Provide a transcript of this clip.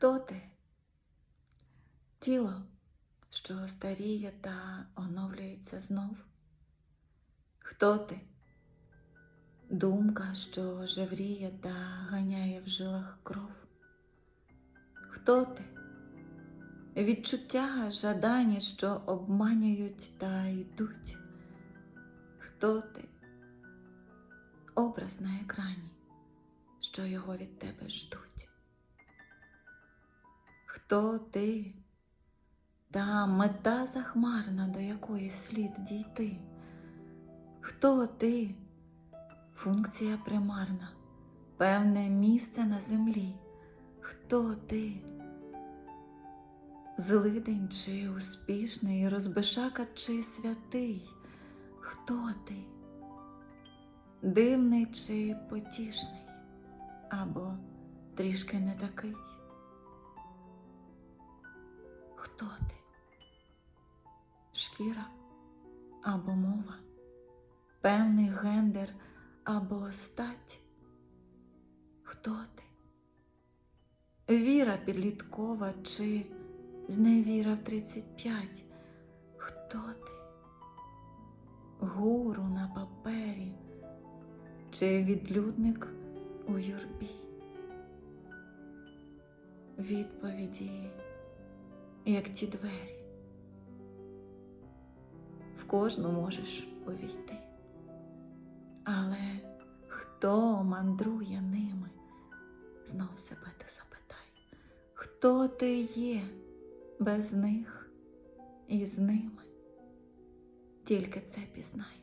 Хто ти? Тіло, що старіє та оновлюється знов? Хто ти? Думка, що жевріє та ганяє в жилах кров? Хто ти? Відчуття жадані, що обманюють та йдуть? Хто ти? Образ на екрані, що його від тебе ждуть. Хто ти? Та мета захмарна, до якої слід дійти. Хто ти? Функція примарна, певне місце на землі. Хто ти? Злидень чи успішний, розбишака чи святий? Хто ти? Дивний чи потішний, або трішки не такий? Хто ти? Шкіра або мова, певний гендер або стать? Хто ти? Віра підліткова чи зневіра в 35? Хто ти? Гуру на папері чи відлюдник у юрбі? Відповіді, як ті двері. В кожну можеш увійти. Але хто мандрує ними? Знов себе ти запитай, хто ти є без них і з ними? Тільки це пізнай.